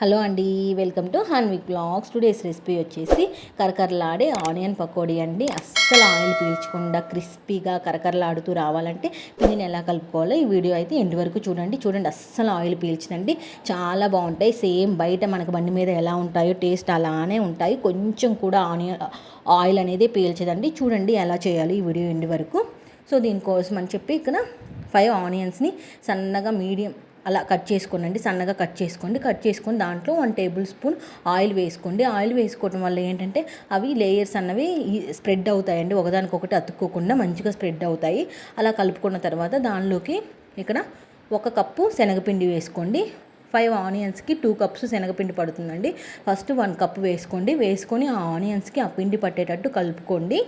Hello అండి welcome to Hanvik blogs today's recipe వచ్చేసి కరకరలాడే ఆనియన్ పకోడీ అండి. అస్సలు ఆయిల్ పీల్చకుండా క్రిస్పీగా కరకరలాడుతూ రావాలంటే పిండిని ఎలా కలుపుకోవాలో ఈ వీడియో అయితే ఇంటి వరకు చూడండి. చూడండి అస్సలు ఆయిల్ పీల్చదండి చాలా బాగుంటాయి. సేమ్ బయట మనకు బండి మీద ఎలా ఉంటాయో టేస్ట్ అలానే ఉంటాయి. కొంచెం కూడా ఆనియన్ ఆయిల్ అనేది పీల్చదండి. చూడండి ఎలా చేయాలి ఈ వీడియో ఇంటి వరకు. సో దీనికోసం అని చెప్పి ఇక్కడ ఫైవ్ ఆనియన్స్ని సన్నగా మీడియం అలా కట్ చేసుకోండి సన్నగా కట్ చేసుకోండి. కట్ చేసుకొని దాంట్లో వన్ టేబుల్ స్పూన్ ఆయిల్ వేసుకోండి. ఆయిల్ వేసుకోవడం వల్ల ఏంటంటే అవి లేయర్స్ అన్నవి స్ప్రెడ్ అవుతాయండి. ఒకదానికొకటి అతుక్కోకుండా మంచిగా స్ప్రెడ్ అవుతాయి. అలా కలుపుకున్న తర్వాత దానిలోకి ఇక్కడ ఒక కప్పు శనగపిండి వేసుకోండి. ఫైవ్ ఆనియన్స్కి టూ కప్స్ శనగపిండి పడుతుందండి. ఫస్ట్ వన్ కప్ వేసుకోండి. వేసుకొని ఆ ఆనియన్స్కి ఆ పిండి పట్టేటట్టు కలుపుకోండి.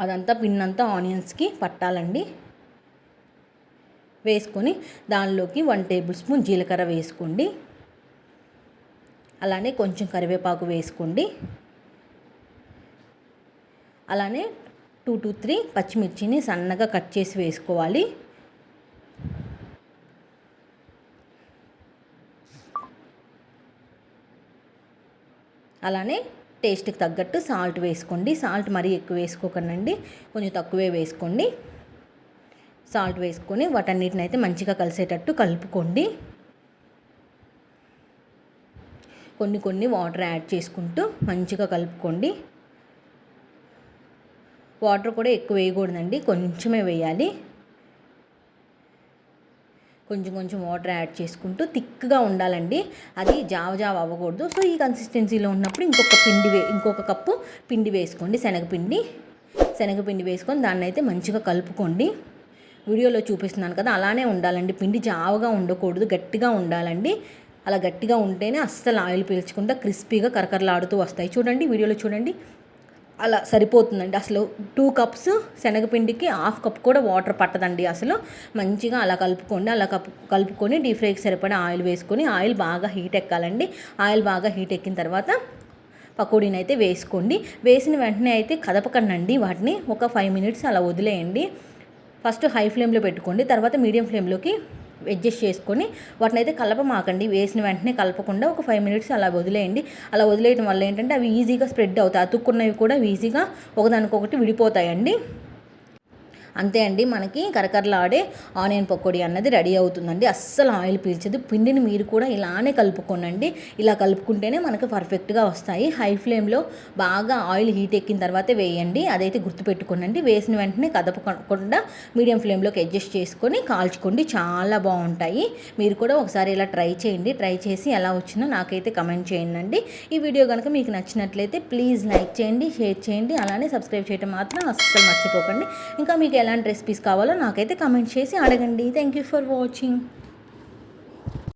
అదంతా పిండి ఆనియన్స్కి పట్టాలండి. వేసుకొని దానిలోకి వన్ టేబుల్ స్పూన్ జీలకర్ర వేసుకోండి. అలానే కొంచెం కరివేపాకు వేసుకోండి. అలానే టూ టు త్రీ పచ్చిమిర్చిని సన్నగా కట్ చేసి వేసుకోవాలి. అలానే టేస్ట్కి తగ్గట్టు సాల్ట్ వేసుకోండి. సాల్ట్ మరీ ఎక్కువ వేసుకోకండి. కొంచెం తక్కువే వేసుకోండి. సాల్ట్ వేసుకొని వాటన్నిటిని అయితే మంచిగా కలిసేటట్టు కలుపుకోండి. కొన్ని కొన్ని వాటర్ యాడ్ చేసుకుంటూ మంచిగా కలుపుకోండి. వాటర్ కూడా ఎక్కువ వేయకూడదండి కొంచెమే వేయాలి. కొంచెం కొంచెం వాటర్ యాడ్ చేసుకుంటూ థిక్గా ఉండాలండి. అది జావ జావ అవ్వకూడదు. సో ఈ కన్సిస్టెన్సీలో ఉన్నప్పుడు ఇంకొక పిండి వే ఇంకొక కప్పు పిండి వేసుకోండి శనగపిండి. శనగపిండి వేసుకొని దాన్ని అయితే మంచిగా కలుపుకోండి. వీడియోలో చూపిస్తున్నాను కదా అలానే ఉండాలండి. పిండి జావగా ఉండకూడదు గట్టిగా ఉండాలండి. అలా గట్టిగా ఉంటేనే అస్సలు ఆయిల్ పీల్చకుండా క్రిస్పీగా కరకరలాడుతూ వస్తాయి. చూడండి వీడియోలో చూడండి. అలా సరిపోతుందండి. అసలు టూ కప్స్ శనగపిండికి హాఫ్ కప్ కూడా వాటర్ పట్టదండి అసలు. మంచిగా అలా కలుపుకోండి అలా కప్ కలుపుకొని డీప్ ఫ్రైకి సరిపడా ఆయిల్ వేసుకొని ఆయిల్ బాగా హీట్ ఎక్కాలండి. ఆయిల్ బాగా హీట్ ఎక్కిన తర్వాత పకోడీని అయితే వేసుకోండి. వేసిన వెంటనే అయితే కదపకండి వాటిని. ఒక ఫైవ్ మినిట్స్ అలా వదిలేయండి. ఫస్ట్ హై ఫ్లేమ్లో పెట్టుకోండి తర్వాత మీడియం ఫ్లేమ్లోకి అడ్జస్ట్ చేసుకొని వాటిని అయితే కలపమాకండి వేసిన వెంటనే కలపకుండా ఒక ఫైవ్ మినిట్స్ అలా వదిలేయండి. అలా వదిలేయడం వల్ల ఏంటంటే అవి ఈజీగా స్ప్రెడ్ అవుతాయి. అతుక్కున్నవి కూడా ఈజీగా ఒకదానికొకటి విడిపోతాయండి. అంతే అండి మనకి కరకరలాడే ఆనియన్ పకోడీ అన్నది రెడీ అవుతుందండి. అస్సలు ఆయిల్ పీల్చదు. పిండిని మీరు కూడా ఇలానే కలుపుకోనండి. ఇలా కలుపుకుంటేనే మనకు పర్ఫెక్ట్గా వస్తాయి. హై ఫ్లేమ్లో బాగా ఆయిల్ హీట్ ఎక్కిన తర్వాత వేయండి. అదైతే గుర్తుపెట్టుకోనండి. వేసిన వెంటనే కదపకుండా మీడియం ఫ్లేమ్లోకి అడ్జస్ట్ చేసుకొని కాల్చుకోండి. చాలా బాగుంటాయి. మీరు కూడా ఒకసారి ఇలా ట్రై చేయండి. ట్రై చేసి ఎలా వచ్చిందో నాకైతే కమెంట్ చేయండి ఈ వీడియో కనుక మీకు నచ్చినట్లయితే ప్లీజ్ లైక్ చేయండి షేర్ చేయండి. అలానే సబ్స్క్రైబ్ చేయడం మాత్రం అస్సలు మర్చిపోకండి. ఇంకా మీకు ఎలాంటి రెసిపీస్ కావాలో నాకైతే కమెంట్ చేసి అడగండి. Thank you for watching